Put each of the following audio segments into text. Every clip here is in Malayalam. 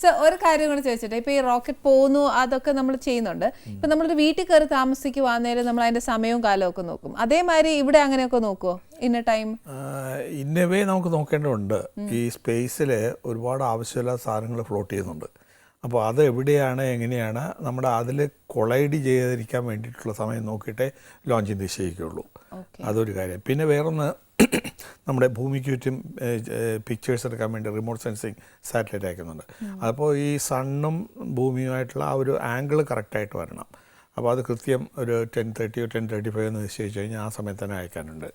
സോ ഒരു കാര്യം കൂടെ ചോദിച്ചിട്ട് ഇപ്പൊ ഈ റോക്കറ്റ് പോകുന്നു അതൊക്കെ നമ്മൾ ചെയ്യുന്നുണ്ട്. ഇപ്പൊ നമ്മളൊരു വീട്ടിൽ കയറി താമസിക്കുവാന്നേരം നമ്മൾ അതിന്റെ സമയവും കാലവും ഒക്കെ നോക്കും. അതേമാതിരി ഇവിടെ അങ്ങനെയൊക്കെ നോക്കുവോ? ഇന്ന ടൈം ഇന്നവേ നമുക്ക് നോക്കേണ്ടതുണ്ട്. ഈ സ്പേസിൽ ഒരുപാട് ആവശ്യമില്ലാത്ത സാധനങ്ങൾ ഫ്ലോട്ട് ചെയ്യുന്നുണ്ട്. അപ്പോൾ അത് എവിടെയാണ് എങ്ങനെയാണ് നമ്മുടെ അതിൽ കൊളൈഡ് ചെയ്തിരിക്കാൻ വേണ്ടിയിട്ടുള്ള സമയം നോക്കിയിട്ടേ ലോഞ്ചിങ് നിശ്ചയിക്കുള്ളൂ അതൊരു കാര്യം. പിന്നെ വേറൊന്ന് നമ്മുടെ ഭൂമിക്ക് ചുറ്റും പിക്ചേഴ്സ് എടുക്കാൻ വേണ്ടി റിമോട്ട് സെൻസിങ് സാറ്റലൈറ്റ് അയക്കുന്നുണ്ട്. അപ്പോൾ ഈ സണ്ണും ഭൂമിയുമായിട്ടുള്ള ആ ഒരു ആംഗിൾ കറക്റ്റായിട്ട് വരണം. അപ്പോൾ അത് കൃത്യം ഒരു ടെൻ തേർട്ടിയോ ടെൻ തേർട്ടി ഫൈവ് എന്ന് നിശ്ചയിച്ച് കഴിഞ്ഞാൽ ആ സമയത്ത് തന്നെ അയക്കാനുണ്ട്.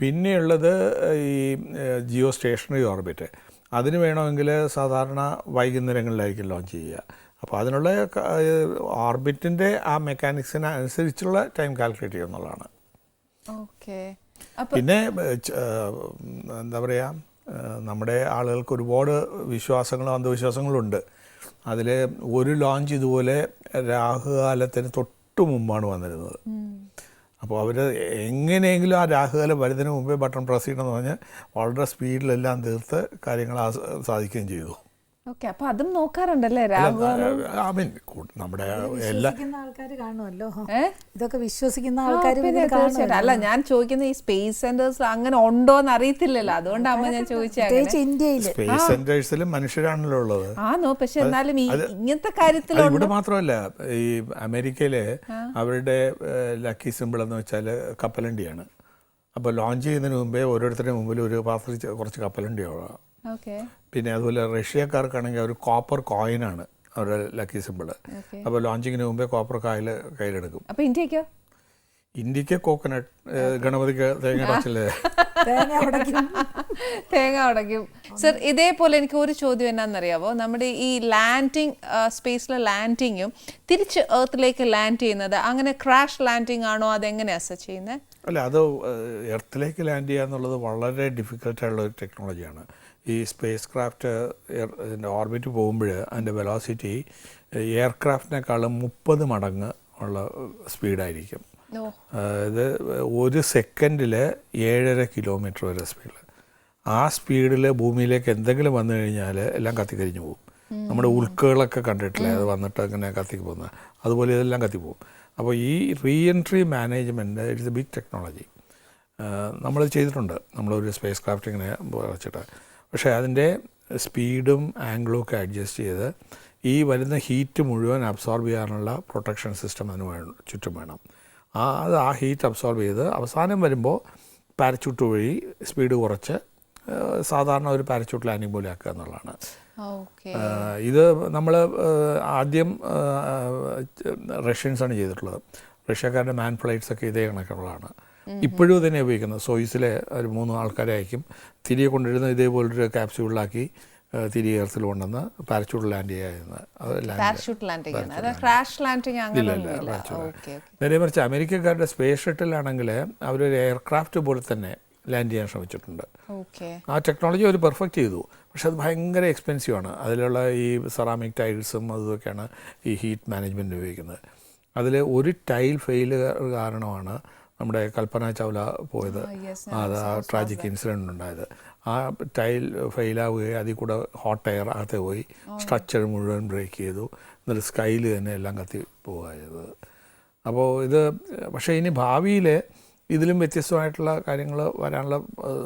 പിന്നെയുള്ളത് ഈ ജിയോ സ്റ്റേഷനറി ഓർബിറ്റ് അതിന് വേണമെങ്കിൽ സാധാരണ വൈകുന്നേരങ്ങളിലായിരിക്കും ലോഞ്ച് ചെയ്യുക. അപ്പോൾ അതിനുള്ള ഓർബിറ്റിന്റെ ആ മെക്കാനിക്സിന് അനുസരിച്ചുള്ള ടൈം കാൽക്കുലേറ്റ് ചെയ്യുക എന്നുള്ളതാണ്. ഓക്കെ പിന്നെ എന്താ പറയുക നമ്മുടെ ആളുകൾക്ക് ഒരുപാട് വിശ്വാസങ്ങളും അന്ധവിശ്വാസങ്ങളും ഉണ്ട് അതിൽ ഒരു ലോഞ്ച് ഇതുപോലെ രാഹുകാലത്തിന് തൊട്ട് മുമ്പാണ് വന്നിരുന്നത്. അപ്പോൾ അവർ എങ്ങനെയെങ്കിലും ആ രാഹുകാലം വരുന്നതിന് മുമ്പേ ബട്ടൺ പ്രസ് ചെയ്യണമെന്ന് പറഞ്ഞ് വളരെ സ്പീഡിലെല്ലാം തീർത്ത് കാര്യങ്ങൾ സാധിക്കുകയും ചെയ്തു. ഓക്കെ അപ്പൊ അതും നോക്കാറുണ്ടല്ലേ മീൻ നമ്മുടെ എല്ലാ വിശ്വസിക്കുന്ന ആൾക്കാർ കാണുമല്ലോ. ഇതൊക്കെ വിശ്വസിക്കുന്ന ആൾക്കാർ തീർച്ചയായിട്ടും. അല്ല ഞാൻ ചോദിക്കുന്ന ഈ സ്പേസ് സെന്റേഴ്സ് അങ്ങനെ ഉണ്ടോ എന്ന് അറിയത്തില്ലല്ലോ. അതുകൊണ്ടാണ് ഞാൻ ചോദിച്ചത് ഇന്ത്യയിൽ സ്പേസ് മനുഷ്യരാണല്ലോ ഉള്ളത്. ആണോ പക്ഷെ എന്നാലും ഈ ഇങ്ങനത്തെ കാര്യത്തിൽ കാര്യത്തിലുണ്ട് ഇവിടെ മാത്രമല്ല ഈ അമേരിക്കയിലെ അവരുടെ ലക്കി സിമ്പിൾ എന്ന് വെച്ചാൽ കപ്പലണ്ടിയാണ്. അപ്പോൾ ലോഞ്ച് ചെയ്യുന്നതിന് മുമ്പേ ഓരോരുത്തരുടെ മുമ്പിൽ ഒരു പാത്രത്തിൽ കുറച്ച് കപ്പലണ്ടി ഓക്കെ പിന്നെ അതുപോലെ റഷ്യക്കാർക്കാണെങ്കിൽ ഒരു കോപ്പർ കോയിനാണ് അവരുടെ ലക്കി സിമ്പിൾ അപ്പോൾ ലോഞ്ചിങ്ങിന് മുമ്പേ കോപ്പർ കായൽ കയ്യിലെടുക്കും. അപ്പോൾ ഇന്ത്യക്കോ ഇന്ത്യയ്ക്ക് കോക്കനട്ട് ഗണപതിക്ക് തേങ്ങ അടച്ചില്ലേ? തേങ്ങ ഉടയ്ക്കും സർ ഇതേപോലെ എനിക്ക് ഒരു ചോദ്യം എന്നാണെന്നറിയാവോ നമ്മുടെ ഈ ലാൻഡിങ് സ്പേസിലെ ലാൻഡിങ്ങും തിരിച്ച് എർത്തിലേക്ക് ലാൻഡ് ചെയ്യുന്നത് അങ്ങനെ ക്രാഷ് ലാൻഡിങ് ആണോ? അതെങ്ങനെയാ സർ ചെയ്യുന്നത് അല്ല അത് എർത്തിലേക്ക് ലാൻഡ് ചെയ്യുക എന്നുള്ളത് വളരെ ഡിഫിക്കൽട്ടായുള്ള ഒരു ടെക്നോളജിയാണ് ഈ സ്പേസ് ക്രാഫ്റ്റ് ഇതിന്റെ ഓർബിറ്റ് പോകുമ്പോൾ അതിന്റെ വെലോസിറ്റി എയർക്രാഫ്റ്റിനേക്കാളും മുപ്പത് മടങ്ങ് ഉള്ള സ്പീഡായിരിക്കും ഇത് ഒരു സെക്കൻഡിൽ ഏഴര കിലോമീറ്റർ വരെ സ്പീഡിൽ ആ സ്പീഡിൽ ഭൂമിയിലേക്ക് എന്തെങ്കിലും വന്നു കഴിഞ്ഞാൽ എല്ലാം കത്തിക്കരിഞ്ഞു പോകും. നമ്മുടെ ഉൾക്കുകളൊക്കെ കണ്ടിട്ടില്ലേ? അത് വന്നിട്ട് അങ്ങനെ കത്തിക്ക് പോകുന്നത് അതുപോലെ ഇതെല്ലാം കത്തിപ്പോകും അപ്പോൾ ഈ re entry management it's a big technology നമ്മൾ ചെയ്തിട്ടുണ്ട്. നമ്മളൊരു സ്പേസ് ക്രാഫ്റ്റ് ഇങ്ങനെ വെച്ചിട്ട് പക്ഷേ അതിന്റെ സ്പീഡും ആംഗിളും ഒക്കെ അഡ്ജസ്റ്റ് ചെയ്ത് ഈ വരുന്ന ഹീറ്റ് മുഴുവൻ അബ്സോർബ് ചെയ്യാനുള്ള പ്രൊട്ടക്ഷൻ സിസ്റ്റം അതിന് വേണം ചുറ്റും വേണം. അത് ആ ഹീറ്റ് അബ്സോർബ് ചെയ്ത് അവസാനം വരുമ്പോൾ പാരച്യൂട്ട് വഴി സ്പീഡ് കുറച്ച് സാധാരണ ഒരു പാരച്യൂട്ട് ലാൻഡിങ് പോലെ ആക്കുക എന്നുള്ളതാണ്. ഇത് നമ്മൾ ആദ്യം റഷ്യൻസാണ് ചെയ്തിട്ടുള്ളത്. റഷ്യക്കാരുടെ മാൻ ഫ്ലൈറ്റ്സ് ഒക്കെ ഇതേ കണക്കുള്ളതാണ് ഇപ്പോഴും ഇതിനെ ഉപയോഗിക്കുന്നത്. സോയിസിലെ ഒരു മൂന്ന് ആൾക്കാരെ അയക്കും തിരികെ കൊണ്ടിരുന്ന ഇതേപോലൊരു ക്യാപ്സ്യൂളിലാക്കി തിരികെ എർത്തിൽ കൊണ്ടുവന്ന് പാരച്യൂട്ട് ലാൻഡ് ചെയ്യുന്നത് അത് ക്രാഷ് ലാൻഡിങ് നേരെ മറിച്ച് അമേരിക്കക്കാരുടെ സ്പേസ് ഷട്ടിലാണെങ്കിൽ അവരൊരു എയർക്രാഫ്റ്റ് പോലെ തന്നെ ലാൻഡ് ചെയ്യാൻ ശ്രമിച്ചിട്ടുണ്ട്. ആ ടെക്നോളജി അവർ പെർഫെക്റ്റ് ചെയ്തു. പക്ഷെ അത് ഭയങ്കര എക്സ്പെൻസീവ് ആണ്. അതിലുള്ള ഈ സെറാമിക് ടൈൽസും അതൊക്കെയാണ് ഈ ഹീറ്റ് മാനേജ്മെന്റ് ഉപയോഗിക്കുന്നത്. അതിൽ ഒരു ടൈൽ ഫെയിൽ കാരണമാണ് നമ്മുടെ കൽപ്പന ചൗല പോയത്. അത് ആ ട്രാജിക് ഇൻസിഡന്റ് ഉണ്ടായത്. ആ ടൈൽ ഫെയിലാവുകയും അതിൽ കൂടെ ഹോട്ട് എയർ അകത്തെ പോയി. സ്ട്രക്ചർ മുഴുവൻ ബ്രേക്ക് ചെയ്തു. എന്നിട്ട് സ്കൈയിൽ തന്നെ എല്ലാം കത്തി പോവുക അപ്പോൾ ഇത് പക്ഷേ ഇനി ഭാവിയിൽ ഇതിലും വ്യത്യസ്തമായിട്ടുള്ള കാര്യങ്ങൾ വരാനുള്ള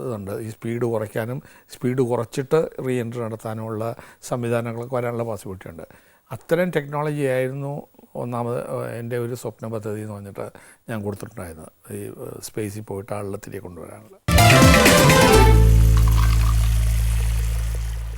ഇതുണ്ട്. ഈ സ്പീഡ് കുറയ്ക്കാനും സ്പീഡ് കുറച്ചിട്ട് റീ എൻട്രി നടത്താനുമുള്ള സംവിധാനങ്ങളൊക്കെ വരാനുള്ള പോസിബിലിറ്റി ഉണ്ട്. അത്തരം ടെക്നോളജി ആയിരുന്നു ഒന്നാമത് എന്റെ ഒരു സ്വപ്ന പദ്ധതി എന്ന് പറഞ്ഞിട്ട് ഞാൻ കൊടുത്തിട്ടുണ്ടായിരുന്നത്. ഈ സ്പേസിൽ പോയിട്ട് ആളുടെ തിരികെ കൊണ്ടുവരാനുള്ള.